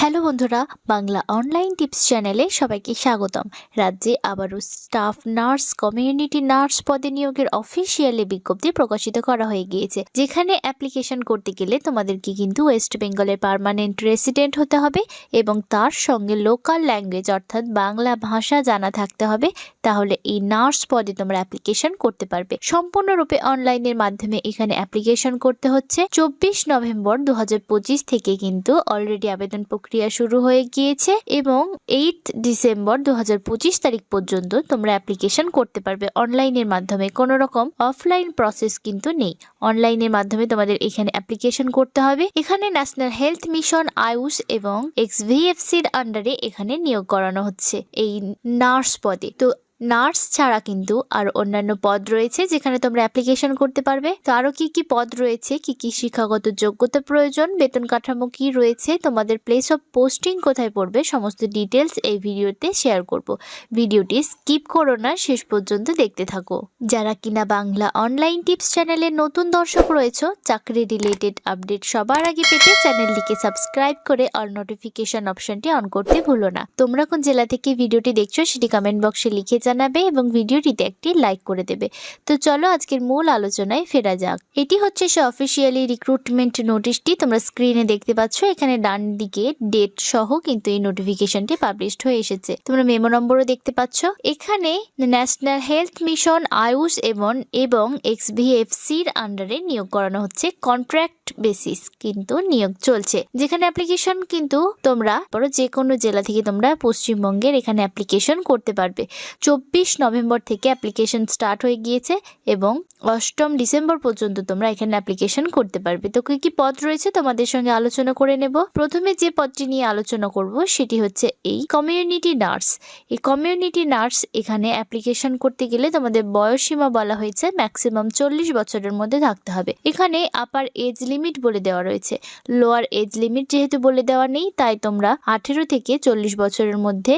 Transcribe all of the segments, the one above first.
Hello বন্ধুরা, Bangla online tips চ্যানেলে সবাইকে স্বাগতম। রাজ্যে আবারও স্টাফ নার্স কমিউনিটি নার্স পদে নিয়োগের অফিসিয়ালি বিজ্ঞপ্তি প্রকাশিত করা হয়ে গিয়েছে। যেখানে অ্যাপ্লিকেশন করতে গেলে তোমাদেরকে কিন্তু ওয়েস্ট বেঙ্গলের পার্মানেন্ট রেসিডেন্ট হতে হবে এবং তার সঙ্গে লোকাল ল্যাঙ্গুয়েজ অর্থাৎ বাংলা ভাষা জানা থাকতে হবে। তাহলে এই নার্স পদে তোমরা অ্যাপ্লিকেশন করতে পারবে। সম্পূর্ণরূপে অনলাইনের মাধ্যমে এখানে অ্যাপ্লিকেশন করতে হচ্ছে। চব্বিশ নভেম্বর দু হাজার পঁচিশ থেকে কিন্তু অলরেডি আবেদন শুরু হয়ে গিয়েছে এবং এইট ডিসেম্বর দু হাজার পঁচিশ তারিখ পর্যন্ত তোমরা অ্যাপ্লিকেশন করতে পারবে অনলাইনের মাধ্যমে। কোনো রকম অফলাইন প্রসেস কিন্তু নেই। অনলাইনের মাধ্যমে তোমাদের এখানে অ্যাপ্লিকেশন করতে হবে। এখানে ন্যাশনাল হেলথ মিশন আয়ুষ এবং এক্সভিএফসির আন্ডারে এখানে নিয়োগ করানো হচ্ছে এই নার্স পদে। তো নার্স ছাড়া কিন্তু আর অন্যান্য পদ রয়েছে যেখানে তোমরা অ্যাপ্লিকেশন করতে পারবে। তো আরও কি কি পদ রয়েছে? কি কি শিক্ষাগত যোগ্যতা প্রয়োজন? বেতন কাঠামো কি রয়েছে? তোমাদের প্লেস অফ পোস্টিং কোথায় পড়বে? সমস্ত ডিটেলস এই ভিডিওতে শেয়ার করব। ভিডিওটি স্কিপ করো না, শেষ পর্যন্ত দেখতে থাকো। যারা কিনা বাংলা অনলাইন টিপস চ্যানেলে নতুন দর্শক রয়েছে, চাকরি রিলেটেড আপডেট সবার আগে পেতে চ্যানেলটিকে সাবস্ক্রাইব করে অল নোটিফিকেশন অপশনটি অন করতে ভুলো না। তোমরা কোন জেলা থেকে ভিডিওটি দেখছ, সেটি কমেন্ট বক্সে লিখে জানাবে এবং ভিডিওটিতে একটি লাইক করে দেবে। তো চলো আজকের মূল আলোচনায় ফেরা যাক। এটি হচ্ছে সে অফিসিয়ালি রিক্রুটমেন্ট নোটিশটি তোমরা স্ক্রিনে দেখতে পাচ্ছ, এখানে ডান দিকে ডেট সহ কিন্তু এই নোটিফিকেশনটি পাবলিশড হয়ে এসেছে। তোমরা মেমো নম্বরও দেখতে পাচ্ছ। এখানে ন্যাশনাল হেলথ মিশন আয়ুষ এবং এবং এক্সভিএফসির আন্ডারে নিয়োগ করানো হচ্ছে। কন্ট্রাক্ট বেসিস কিন্তু নিয়োগ চলছে। যেখানে অ্যাপ্লিকেশন কিন্তু তোমরা পরে যে কোনো জেলা থেকে তোমরা পশ্চিমবঙ্গের এখানে অ্যাপ্লিকেশন করতে পারবে। চব্বিশ নভেম্বর থেকে অ্যাপ্লিকেশন স্টার্ট হয়ে গিয়েছে এবং অষ্টম ডিসেম্বর পর্যন্ত তোমরা এখানে অ্যাপ্লিকেশন করতে পারবে। তো কি কি পদ রয়েছে তোমাদের সঙ্গে আলোচনা করে নেব। প্রথমে যে পদটি নিয়ে আলোচনা করব সেটি হচ্ছে এই কমিউনিটি নার্স এই কমিউনিটি নার্স এখানে অ্যাপ্লিকেশন করতে গেলে তোমাদের বয়সসীমা বলা হয়েছে ম্যাক্সিমাম চল্লিশ বছরের মধ্যে থাকতে হবে। এখানে আপার এজ লিমিট বলে দেওয়া রয়েছে। লোয়ার এজ লিমিট যেহেতু বলে দেওয়া নেই, তাই তোমরা আঠেরো থেকে চল্লিশ বছরের মধ্যে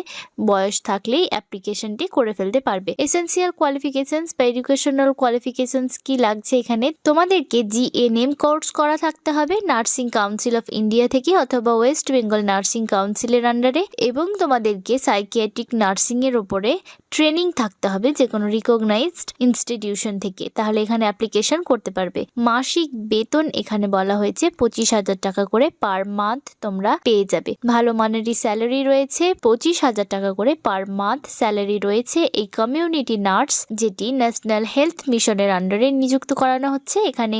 বয়স থাকলেই অ্যাপ্লিকেশনটি করে ফেলতে পারবে। এসেন্সিয়াল কোয়ালিফিকেশনস বা এডুকেশনাল কোয়ালিফিকেশনস কি লাগছে এখানে? তোমাদেরকে জিএনএম কোর্স করা থাকতে হবে নার্সিং কাউন্সিল অফ ইন্ডিয়া থেকে অথবা ওয়েস্ট বেঙ্গল নার্সিং কাউন্সিলের আন্ডারে এবং তোমাদেরকে সাইকিয়াট্রিক নার্সিং এর উপরে ট্রেনিং থাকতে হবে যে কোনো রিকগনাইজড ইনস্টিটিউশন থেকে। তাহলে এখানে অ্যাপ্লিকেশন করতে পারবে। মাসিক বেতন এখানে বলা হয়েছে পঁচিশ হাজার টাকা করে পার মান্থ তোমরা পেয়ে যাবে। ভালো মানেরই স্যালারি রয়েছে, পঁচিশ হাজার টাকা করে পার মান্থ স্যালারি রয়েছে এই কমিউনিটি নার্স যেটি ন্যাশনাল হেলথ মিশনের আন্ডারে নিযুক্ত করানো হচ্ছে। এখানে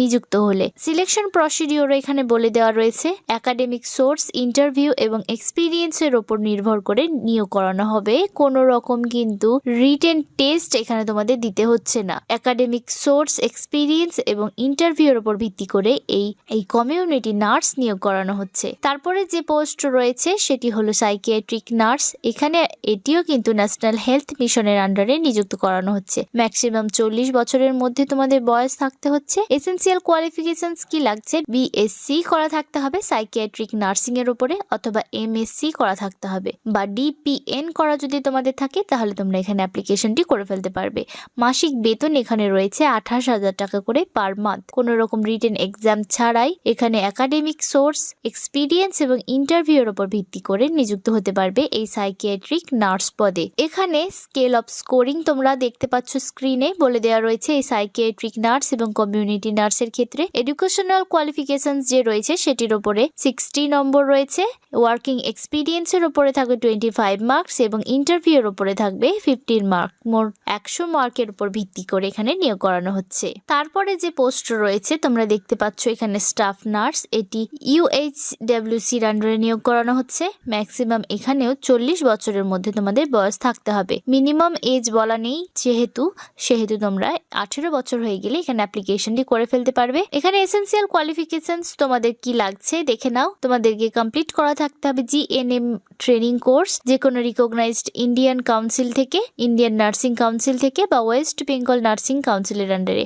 নিযুক্ত হলে সিলেকশন প্রসিডিওরও এখানে বলে দেওয়া রয়েছে। একাডেমিক সোর্স ইন্টারভিউ এবং এক্সপিরিয়েন্সের ওপর নির্ভর করে নিয়োগ করানো হবে। কোনো রকম কিন্তু রিটেন টেস্ট এখানে তোমাদের দিতে হচ্ছে না। একাডেমিক সোর্স এক্সপিরিয়েন্স এবং ইন্টারভিউর ওপর ভিত্তি করে এই এই কমিউনিটি নার্স নিয়োগ করানো হচ্ছে। তারপরে যে পোস্ট রয়েছে সেটি হলো সাইকিয়াট্রিক নার্স এখানে এটিও কিন্তু ন্যাশনাল হেলথ মিশনের আন্ডারে নিযুক্ত করানো হচ্ছে। ম্যাক্সিমাম চল্লিশ বছরের মধ্যে তোমাদের বয়স থাকতে হচ্ছে। এসেন্সিয়াল কোয়ালিফিকেশন কি লাগছে? বিএসসি করা থাকতে হবে সাইকিয়াট্রিক নার্সিং এর উপরে অথবা এমএসসি করা থাকতে হবে। বা ডিপিএন করা যদি তোমাদের থাকে তাহলে তোমরা এখানে অ্যাপ্লিকেশনটি করে ফেলতে পারবে। মাসিক বেতন এখানে রয়েছে আঠাশ হাজার টাকা করে পার মান্থ কোনো রকম রিটেন এক্সাম ছাড়াই এখানে একাডেমিক সোর্স এক্সপিরিয়েন্স এবং ইন্টারভিউর ওপর ভিত্তি করে নিযুক্ত হতে পারবে এই সাইকিয়াট্রিক নার্স পদে। এখানে স্কেল অফ স্কোরিং তোমরা দেখতে পাচ্ছ স্ক্রিনে বলে দেওয়া রয়েছে এই সাইকিয়াট্রিক নার্স এবং কমিউনিটি নার্সের ক্ষেত্রে। এডুকেশনাল কোয়ালিফিকেশন যে রয়েছে সেটির ওপরে সিক্সটি নম্বর রয়েছে ওয়ার্কিং এক্সপিরিয়েন্সের ওপরে থাকবে টোয়েন্টি ফাইভ মার্কস এবং ইন্টারভিউর ওপরে থাকবে ফিফটিন মার্ক মোট একশো মার্কের উপর ভিত্তি করে এখানে নিয়োগ করানো হচ্ছে। তারপরে যে পোস্ট রয়েছে, তোমরা দেখতে পাচ্ছ এখানে স্টাফ নার্স এটি ইউএইচ ডাব্লিউসির আন্ডারে নিয়োগ করানো হচ্ছে। ম্যাক্সিমাম এখানেও চল্লিশ বছরের মধ্যে তোমাদের বয়স থাকতে হবে। মিনিমাম এজ বলা নেই, যেহেতু, সেহেতু তোমরা আঠেরো বছর হয়ে গেলে এখানে অ্যাপ্লিকেশনটি করে ফেলতে পারবে। এখানে এসেন্সিয়াল কোয়ালিফিকেশনস তোমাদের কি লাগছে দেখে নাও। তোমাদেরকে কমপ্লিট করা থাকতে হবে জিএনএম ট্রেনিং কোর্স যে কোনো রিকগনাইজড ইন্ডিয়ান কাউন্সিল থেকে ইন্ডিয়ান নার্সিং কাউন্সিল থেকে বা ওয়েস্ট বেঙ্গল নার্সিং কাউন্সিলের আন্ডারে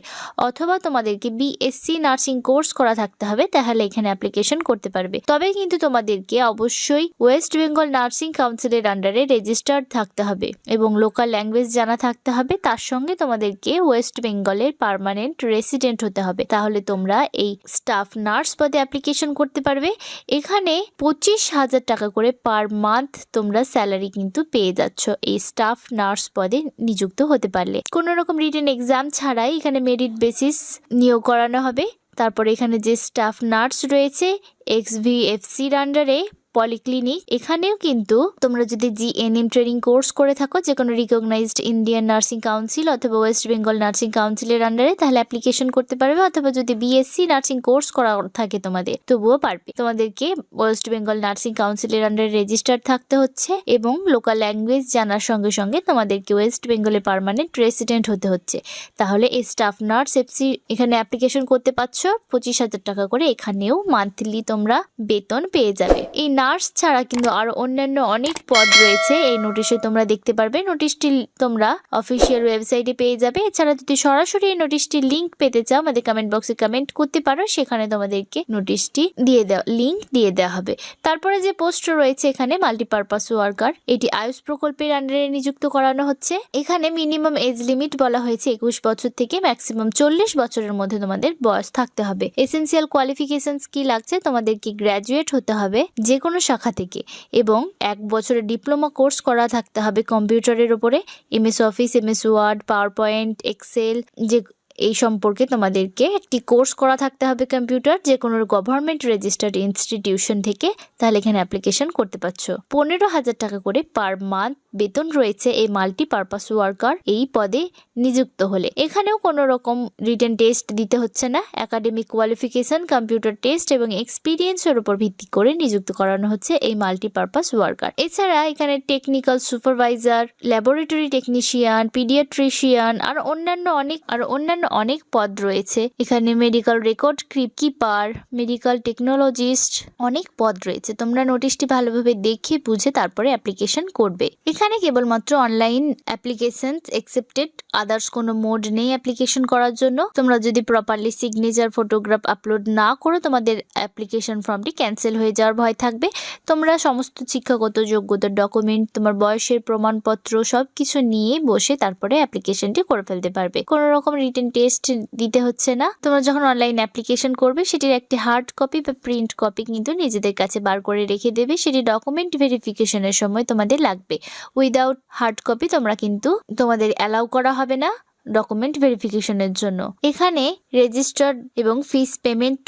অথবা তোমাদেরকে বিএসসি নার্সিং কোর্স করা থাকতে হবে, তাহলে এখানে অ্যাপ্লিকেশন করতে পারবে। তবে কিন্তু তোমাদেরকে অবশ্যই ওয়েস্ট বেঙ্গল নার্সিং কাউন্সিলের আন্ডারে রেজিস্টার্ড থাকতে হবে এবং লোকাল ল্যাঙ্গুয়েজ জানা থাকতে হবে। তার সঙ্গে তোমাদেরকে ওয়েস্ট বেঙ্গলের পার্মানেন্ট রেসিডেন্ট হতে হবে। তাহলে তোমরা এই স্টাফ নার্স পদে অ্যাপ্লিকেশন করতে পারবে। এখানে পঁচিশ হাজার টাকা করে পার মান্থ তোমরা স্যালারি কিন্তু পেয়ে যাচ্ছ। এই স্টাফ নার্স পদে নিযুক্ত হতে পারলে। কোনো রকম রিটেন এক্সাম ছাড়াই এখানে মেরিট বেসিস নিয়োগ করানো হবে। তারপরে এখানে যে স্টাফ নার্স রয়েছে এক্স ভি এফ সির আন্ডারে পলিক্লিনিক এখানেও কিন্তু তোমরা যদি জিএনএম ট্রেনিং কোর্স করে থাকো যে কোনো রিকগনাইজড ইন্ডিয়ান নার্সিং কাউন্সিল অথবা ওয়েস্ট বেঙ্গল নার্সিং কাউন্সিলের আন্ডারে তাহলে অ্যাপ্লিকেশন করতে পারবে, অথবা যদি বিএসসি নার্সিং কোর্স করা থাকে তোমাদের, তবুও পারবে। তোমাদেরকে ওয়েস্ট বেঙ্গল নার্সিং কাউন্সিলের আন্ডারে রেজিস্টার থাকতে হচ্ছে এবং লোকাল ল্যাঙ্গুয়েজ জানার সঙ্গে সঙ্গে তোমাদেরকে ওয়েস্ট বেঙ্গলে পারমানেন্ট রেসিডেন্ট হতে হচ্ছে। তাহলে এই স্টাফ নার্স এফসি এখানে অ্যাপ্লিকেশন করতে পারছ, পঁচিশ হাজার টাকা করে এখানেও মান্থলি তোমরা বেতন পেয়ে যাবে। এই নার্স ছাড়া কিন্তু আরও অন্যান্য অনেক পদ রয়েছে। এই নোটিশে তোমরা দেখতে পারবে। নোটিশটি তোমরা অফিসিয়াল ওয়েবসাইটে পেয়ে যাবে। এছাড়া যদি সরাসরি এই নোটিশটির লিঙ্ক পেতে চাও, আমাদের কমেন্ট বক্সে কমেন্ট করতে পারো। সেখানে তোমাদেরকে নোটিশটি দিয়ে দেওয়া লিঙ্ক দিয়ে দেওয়া হবে। তারপরে যে পোস্ট রয়েছে এখানে মাল্টিপারপাস ওয়ার্কার এটি আয়ুষ প্রকল্পের আন্ডারে নিযুক্ত করানো হচ্ছে। এখানে মিনিমাম এজ লিমিট বলা হয়েছে একুশ বছর থেকে ম্যাক্সিমাম চল্লিশ বছরের মধ্যে তোমাদের বয়স থাকতে হবে। এসেন্সিয়াল কোয়ালিফিকেশন কি লাগছে? তোমাদেরকে গ্র্যাজুয়েট হতে হবে? যে কোনো শাখা থেকে এবং এক বছরের ডিপ্লোমা কোর্স করা থাকতে হবে কম্পিউটারের ওপরে MS office MS word power point excel, যে এই সম্পর্কে তোমাদেরকে একটি কোর্স করা থাকতে হবে কম্পিউটার যে কোনো গভর্নমেন্ট রেজিস্টার্ড ইনস্টিটিউশন থেকে। তাহলে এখানে অ্যাপ্লিকেশন করতে পারছ। পনেরো হাজার টাকা করে পার মান্থ বেতন রয়েছে এই মাল্টি পারপাস ওয়ার্কার এই পদে নিযুক্ত হলে। এখানেও কোনো রকম রিটেন টেস্ট দিতে হচ্ছে না। একাডেমিক কোয়ালিফিকেশন কম্পিউটার টেস্ট এবং এক্সপিরিয়েন্সের উপর ভিত্তি করে নিযুক্ত করানো হচ্ছে এই মাল্টি পারপাস ওয়ার্কার এছাড়া এখানে technical supervisor laboratory technician paediatrician আর অন্যান্য অনেক, আর অন্যান্য অনেক পদ রয়েছে। এখানে medical record keeper medical technologist অনেক পদ রয়েছে। তোমরা নোটিশটি ভালোভাবে দেখে বুঝে তারপরে অ্যাপ্লিকেশন করবে। এখানে কেবলমাত্র অনলাইন অ্যাপ্লিকেশন একসেপ্টেড আদার্স কোনো মোড নেই অ্যাপ্লিকেশন করার জন্য। তোমরা যদি প্রপারলি সিগনেচার ফটোগ্রাফ আপলোড না করো, তোমাদের অ্যাপ্লিকেশন ফর্মটি ক্যান্সেল হয়ে যাওয়ার ভয় থাকবে। তোমরা সমস্ত শিক্ষাগত যোগ্যতার ডকুমেন্ট তোমার বয়সের প্রমাণপত্র সব কিছু নিয়ে বসে তারপরে অ্যাপ্লিকেশনটি করে ফেলতে পারবে। কোনো রকম রিটেন টেস্ট দিতে হচ্ছে না। তোমরা যখন অনলাইন অ্যাপ্লিকেশন করবে, সেটির একটি হার্ড কপি বা প্রিন্ট কপি কিন্তু নিজেদের কাছে বার করে রেখে দেবে। সেটি ডকুমেন্ট ভেরিফিকেশনের সময় তোমাদের লাগবে। উইদাউট হার্ড কপি তোমরা কিন্তু তোমাদের অ্যালাউ করা হবে না। ডকুমেন্ট ভেরিফিকেশনের জন্য। এখানে রেজিস্টার্ড এবং ফিস পেমেন্ট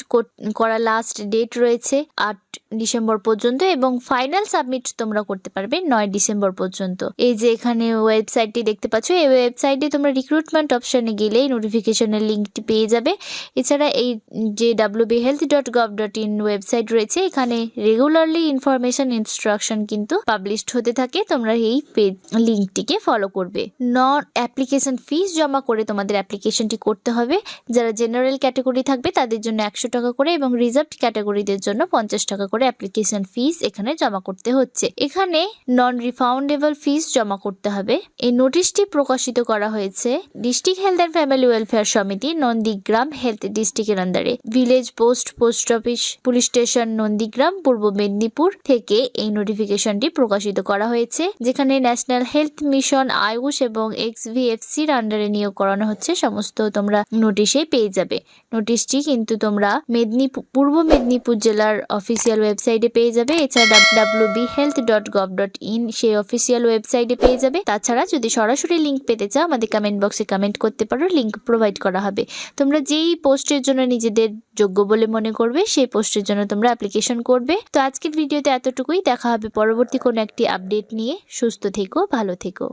করা লাস্ট ডেট রয়েছে আট ডিসেম্বর পর্যন্ত এবং ফাইনাল সাবমিট তোমরা করতে পারবে নয় ডিসেম্বর পর্যন্ত। এই যে এখানে ওয়েবসাইটটি দেখতে পাচ্ছ, এই ওয়েবসাইটে তোমরা রিক্রুটমেন্ট অপশনে গেলে নোটিফিকেশনের লিঙ্কটি পেয়ে যাবে। এছাড়া এই যে WB health dot gov dot in website রয়েছে, এখানে রেগুলারলি ইনফরমেশন ইনস্ট্রাকশন কিন্তু পাবলিশড হতে থাকে। তোমরা এই পেজ লিঙ্কটিকে ফলো করবে। নন অ্যাপ্লিকেশন ফিস জমা করে তোমাদের অ্যাপ্লিকেশনটি করতে হবে। যারা জেনারেল ক্যাটাগরি থাকবে, তাদের জন্য একশো টাকা করে এবং রিজার্ভ ক্যাটাগরিদের জন্য পঞ্চাশ টাকা করে অ্যাপ্লিকেশন ফিস এখানে জমা করতে হচ্ছে। এখানে নন রিফাউন্ডেবল ফিস জমা করতে হবে। এই নোটিশটি প্রকাশিত করা হয়েছে district health and family welfare সমিতি নন্দীগ্রাম হেলথ ডিস্ট্রিক্টের আন্ডারে village post post office police station Nandigram Purba Medinipur থেকে এই নোটিফিকেশনটি প্রকাশিত করা হয়েছে। যেখানে ন্যাশনাল হেলথ মিশন আয়ুষ এবং এক্স ভি এফ ভিএফসির আন্ডারে নিয়োগ করানো হচ্ছে, সমস্ত তোমরা নোটিশে পেয়ে যাবে। নোটিশটি কিন্তু তোমরা মেদিনীপুর পূর্ব মেদিনীপুর জেলার অফিসিয়াল ওয়েবসাইটে পেয়ে যাবে। এছাড়া W B health dot gov dot in সেই অফিসিয়াল ওয়েবসাইটে পেয়ে যাবে। তাছাড়া যদি সরাসরি লিঙ্ক পেতে চাও, আমাদের কমেন্ট বক্সে কমেন্ট করতে পারো লিঙ্ক প্রোভাইড করা হবে। তোমরা যেই পোস্টের জন্য নিজেদের যোগ্য বলে মনে করবে, সেই পোস্টের জন্য তোমরা অ্যাপ্লিকেশন করবে। তো আজকের ভিডিওতে এতটুকুই। দেখা হবে পরবর্তী কোনো একটি আপডেট নিয়ে। সুস্থ থেকো, ভালো থেকো।